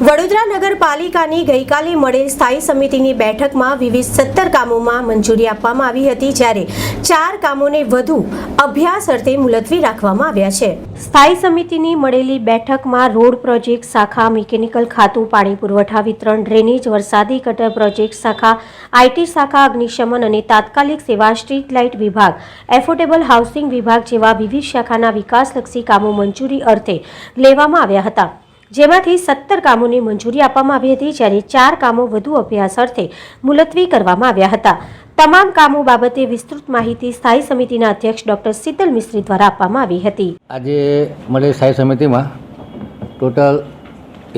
વડોદરા નગરપાલિકાની ગઈકાલે મળેલ સ્થાયી સમિતિની બેઠકમાં વિવિધ સત્તર કામોમાં મંજૂરી આપવામાં આવી હતી, જ્યારે ચાર કામોને વધુ અભ્યાસ અર્થે મુલતવી રાખવામાં આવ્યા છે. સ્થાયી સમિતિની મળેલી બેઠકમાં રોડ પ્રોજેક્ટ શાખા, મિકેનિકલ ખાતું, પાણી પુરવઠા, વિતરણ, ડ્રેનેજ, વરસાદી ગટર પ્રોજેક્ટ શાખા આઈટી શાખા, અગ્નિશમન અને તાત્કાલિક સેવા સ્ટ્રીટ લાઇટ વિભાગ, એફોર્ડેબલ હાઉસિંગ વિભાગ જેવા વિવિધ શાખાના વિકાસલક્ષી કામો મંજૂરી અર્થે લેવામાં આવ્યા હતા. જેમાંથી સત્તર કામોની મંજૂરી આપવામાં આવી હતી જ્યારે ચાર કામો વધુ અભ્યાસ અર્થે મુલતવી કરવામાં આવ્યા હતા. તમામ કામો બાબતે વિસ્તૃત માહિતી સ્થાયી સમિતિના અધ્યક્ષ ડોક્ટર શીતલ મિસ્ત્રી દ્વારા આપવામાં આવી હતી. આજે મળેલી સ્થાયી સમિતિમાં ટોટલ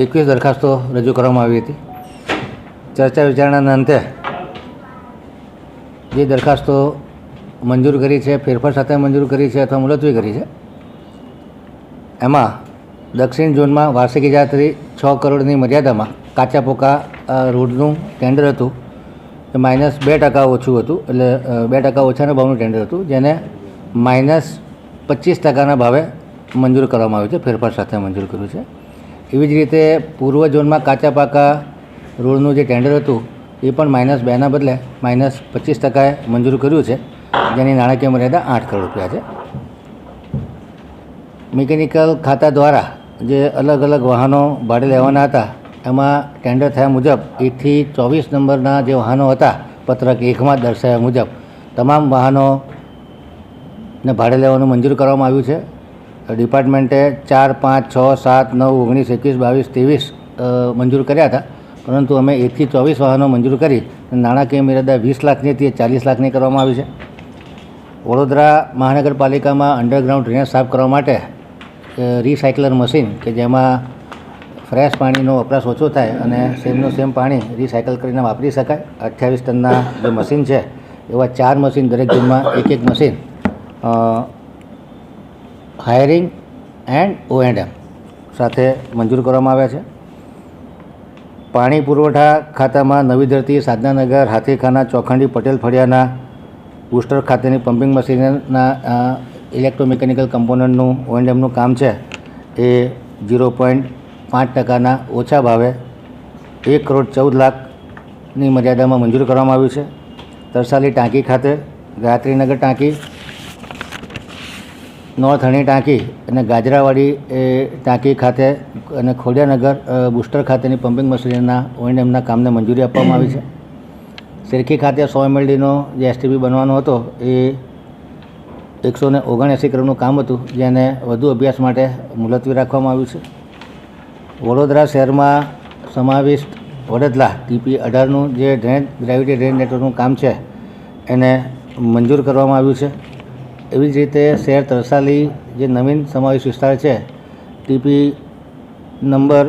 એકવીસ દરખાસ્તો રજૂ કરવામાં આવી હતી. ચર્ચા વિચારણાના અંતે જે દરખાસ્તો મંજૂર કરી છે, ફેરફાર સાથે મંજૂર કરી છે અથવા મુલતવી કરી છે, એમાં દક્ષિણ ઝોનમાં વાર્ષિક ઇજારતી છ કરોડની મર્યાદામાં કાચા પોકા રોડનું ટેન્ડર હતું. એ માઇનસ બે ટકા ઓછું હતું. એટલે બે ટકા ઓછાના ભાવનું ટેન્ડર હતું, જેને માઇનસ પચીસ ટકાના ભાવે મંજૂર કરવામાં આવ્યું છે, ફેરફાર સાથે મંજૂર કર્યું છે. એવી જ રીતે પૂર્વ ઝોનમાં કાચા પાકા રોડનું જે ટેન્ડર હતું, એ પણ માઇનસ બેના બદલે માઇનસ પચીસ ટકાએ મંજૂર કર્યું છે, જેની નાણાકીય મર્યાદા આઠ કરોડ રૂપિયા છે. મિકેનિકલ ખાતા દ્વારા જે અલગ અલગ વાહનો ભાડે લેવાના હતા, એમાં ટેન્ડર થયા મુજબ એકથી ચોવીસ નંબરના જે વાહનો હતા, પત્રક એકમાં દર્શાવ્યા મુજબ, તમામ વાહનોને ભાડે લેવાનું મંજૂર કરવામાં આવ્યું છે. ડિપાર્ટમેન્ટે ચાર, પાંચ, છ, સાત, નવ, ઓગણીસ, એકવીસ, બાવીસ, ત્રેવીસ મંજૂર કર્યા હતા. પરંતુ અમે એકથી ચોવીસ વાહનો મંજૂર કરી નાણાકીય મર્યાદા વીસ લાખની હતી એ ચાલીસ લાખની કરવામાં આવી છે. વડોદરા મહાનગરપાલિકામાં અંડરગ્રાઉન્ડ ડ્રેનેજ સાફ કરવા માટે રિસાયકલર મશીન કે જેમાં ફ્રેશ પાણીનો વપરાશ ઓછો થાય અને સેમનું સેમ પાણી રિસાયકલ કરીને વાપરી શકાય. અઠ્યાવીસ ટનના જે મશીન છે, એવા ચાર મશીન દરેક ઝોનમાં એક એક machine hiring and O and M સાથે મંજૂર કરવામાં આવ્યા છે. પાણી પુરવઠા ખાતામાં નવી ધરતી, સાધનાનગર, હાથીખાના, ચોખંડી, પટેલ ફળિયાના, બુસ્ટર ખાતેની પમ્પિંગ મશીનના ઇલેક્ટ્રોમિકેનિકલ કમ્પોનન્ટનું ઓએનએમનું કામ છે, એ ઝીરો પોઈન્ટ પાંચ ટકાના ઓછા ભાવે એક કરોડ ચૌદ લાખની મર્યાદામાં મંજૂર કરવામાં આવ્યું છે. તરસાલી ટાંકી ખાતે ગાયત્રીનગર ટાંકી, નોર્થ હણી ટાંકી અને ગાજરાવાડી ટાંકી ખાતે અને ખોડિયાનગર બુસ્ટર ખાતેની પમ્પિંગ મશીનના ઓએનએમના કામને મંજૂરી આપવામાં આવી છે. સિરખી ખાતે સો એમએલડીનો જે એસટીબી બનવાનો હતો, એ એકસો ને ઓગણએંસી ક્રમનું કામ હતું, જેને વધુ અભ્યાસ માટે મુલતવી રાખવામાં આવ્યું છે. વડોદરા શહેરમાં સમાવિષ્ટ વડોદરા ટીપી અઢારનું જે ડ્રેન, ગ્રેવિટી ડ્રેન નેટવર્કનું કામ છે, એને મંજૂર કરવામાં આવ્યું છે. એવી જ રીતે શહેર તરસાલી જે નવીન સમાવેશ વિસ્તાર છે, ટીપી નંબર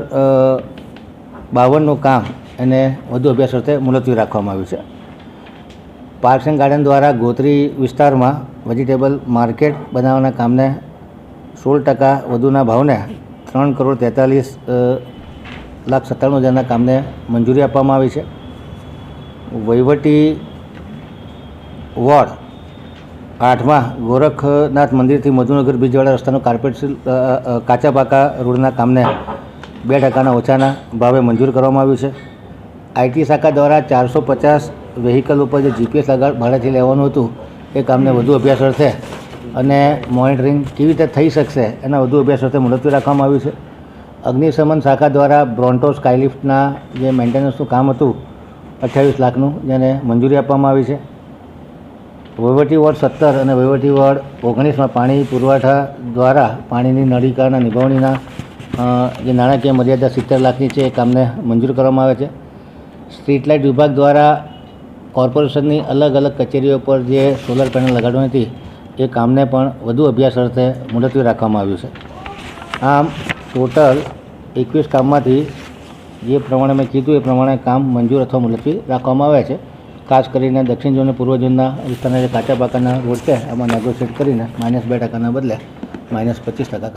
બાવનનું કામ એને વધુ અભ્યાસ અર્થે મુલતવી રાખવામાં આવ્યું છે. પાર્ક્સ એન્ડ ગાર્ડન દ્વારા ગોત્રી વિસ્તારમાં વેજીટેબલ માર્કેટ બનાવવાના કામને સોળ ટકા વધુના ભાવને ત્રણ કરોડ તેતાલીસ લાખ સત્તાણું હજારના કામને મંજૂરી આપવામાં આવી છે. વહીવટી વોર્ડ આઠમાં ગોરખનાથ મંદિરથી મધુનગર બીજવાડા રસ્તાનું કાર્પેટ સીલ અ, અ, કાચા પાકા રોડના કામને બે ટકાના ઓછાના ભાવે મંજૂર કરવામાં આવ્યું છે. આઈટી શાખા દ્વારા ચારસો પચાસ વ્હીકલ ઉપર જે જીપીએસ લગાડ ભાડેથી લેવાનું હતું એ કામને વધુ અભ્યાસ અર્થે અને મોનિટરિંગ કેવી રીતે થઈ શકશે એના વધુ અભ્યાસ અર્થે મુલતવી રાખવામાં આવ્યું છે. અગ્નિશમન શાખા દ્વારા બ્રોન્ટો સ્કાયલિફ્ટના જે મેન્ટેનન્સનું કામ હતું અઠ્યાવીસ લાખનું જેને મંજૂરી આપવામાં આવી છે. વહીવટી વોર્ડ સત્તર અને વહીવટી વોર્ડ ઓગણીસમાં પાણી પુરવઠા દ્વારા પાણીની નળીકાના નિભાવણીના જે નાણાકીય મર્યાદા સિત્તેર લાખની છે એ કામને મંજૂર કરવામાં આવે છે. સ્ટ્રીટ લાઇટ વિભાગ દ્વારા કોર્પોરેશનની અલગ અલગ કચેરીઓ પર જે સોલર પેનલ લગાડવાની હતી, એ કામને પણ વધુ અભ્યાસ અર્થે મુલતવી રાખવામાં આવ્યું છે. આમ, ટોટલ એકવીસ કામમાંથી જે પ્રમાણે મેં કીધું, એ પ્રમાણે કામ મંજૂર અથવા મુલતવી રાખવામાં આવ્યા છે. ખાસ કરીને દક્ષિણ ઝોન અને પૂર્વ ઝોનના વિસ્તારના જે કાચા પાકાના રોડ છે, એમાં નેગોશિએટ કરીને માઇનસ બે ટકાના બદલે માઇનસ પચીસ ટકા